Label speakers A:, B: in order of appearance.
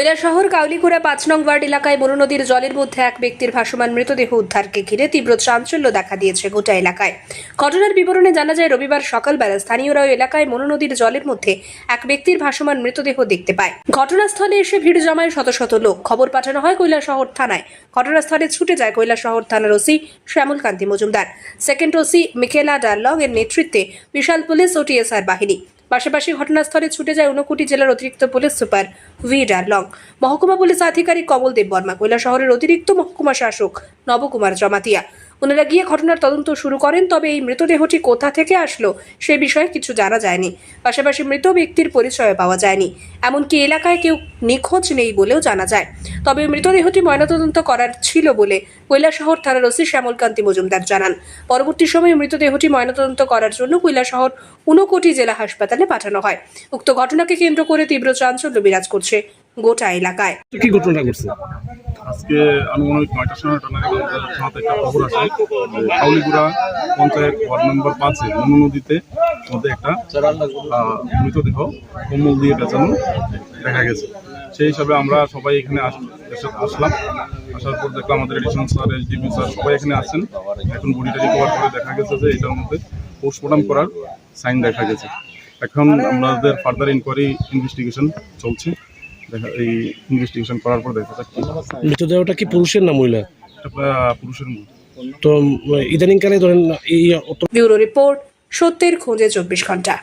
A: কৈলাসহর, কাউলিকুড়া, পাঁচ নং ওয়ার্ড এলাকায় মনু নদীর জলের মধ্যে এক ব্যক্তির ভাসমান মৃতদেহ উদ্ধারকে ঘিরে তীব্র চাঞ্চল্য দেখা দিয়েছে গোটা এলাকায়। ঘটনার বিবরণে জানা যায়, রবিবার সকালবেলা স্থানীয়রা এলাকায় মনু নদীর জলের মধ্যে এক ব্যক্তির ভাসমান মৃতদেহ দেখতে পায়। ঘটনাস্থলে এসে ভিড় জমায় শত শত লোক। খবর পাঠানো হয় কৈলাসহর থানায়। ঘটনাস্থলে ছুটে যায় কৈলাসহর থানার OC Shyamal Kanti Majumdar. Second OC Mikela Darlong এর নেতৃত্বে বিশাল পুলিশ ও টিএসআর বাহিনী। পাশাপাশি ঘটনাস্থলে ছুটে যায় ঊনকোটি জেলার অতিরিক্ত পুলিশ সুপার ভি ডারলং মহকুমা পুলিশ আধিকারিক কমল দেব বর্মা। শহরের অতিরিক্ত মহকুমা শাসক নবকুমার জমাতিয়া। ওনারা গিয়ে ঘটনার তদন্ত শুরু করেন, তবে এই মৃতদেহটি কোথা থেকে আসলো সে বিষয়ে কিছু জানা যায়নি। পাশাপাশি মৃত ব্যক্তির পরিচয় পাওয়া যায়নি। এমনকি এলাকায় কেউ নিখোঁজ নেই বলেও জানা যায়। তবে মৃতদেহটি ময়নাতদন্ত করার ছিল বলে কৈলাসহর থানার ওসি শ্যামলকান্তি মজুমদার জানান। পরবর্তী সময়ে মৃতদেহটি ময়নাতদন্ত করার জন্য কৈলাসহর ঊনকোটি জেলা হাসপাতালে পাঠানো হয়। উক্ত ঘটনাকে কেন্দ্র করে তীব্র চাঞ্চল্য বিরাজ করছে গোটা এলাকায়।
B: কি ঘটনা ঘটছে?
C: আজকে আনুমানিক নয়টার সময় আমাদের একটা খবর আসে কাউলিগুড়া পঞ্চায়েত ওয়ার্ড নম্বর পাঁচে মনু নদীতে মধ্যে একটা আহ, মৃতদেহ কম্বল দিয়ে পেঁচানো দেখা গেছে। সেই হিসাবে আমরা সবাই এখানে আসলাম। আসার পর দেখলাম আমাদের এডিশন স্যার এসডিপি স্যার সবাই এখানে আছেন। এখন বডিটা রিকভার করে দেখা গেছে যে এটার মধ্যে পোস্টমর্টম করার সাইন দেখা গেছে। এখন আমাদের ফার্দার ইনকোয়ারি ইনভেস্টিগেশন চলছে। দেখা এই ইনভেস্টিগেশন করার পর দেখা যাক কি
B: মৃতদেহটা কি পুরুষের না মহিলা
C: পুরুষের
B: তো ইদানিংকালে ধরেন এই অত
A: ব্যুরো রিপোর্ট সত্যের খোঁজে চব্বিশ ঘণ্টা।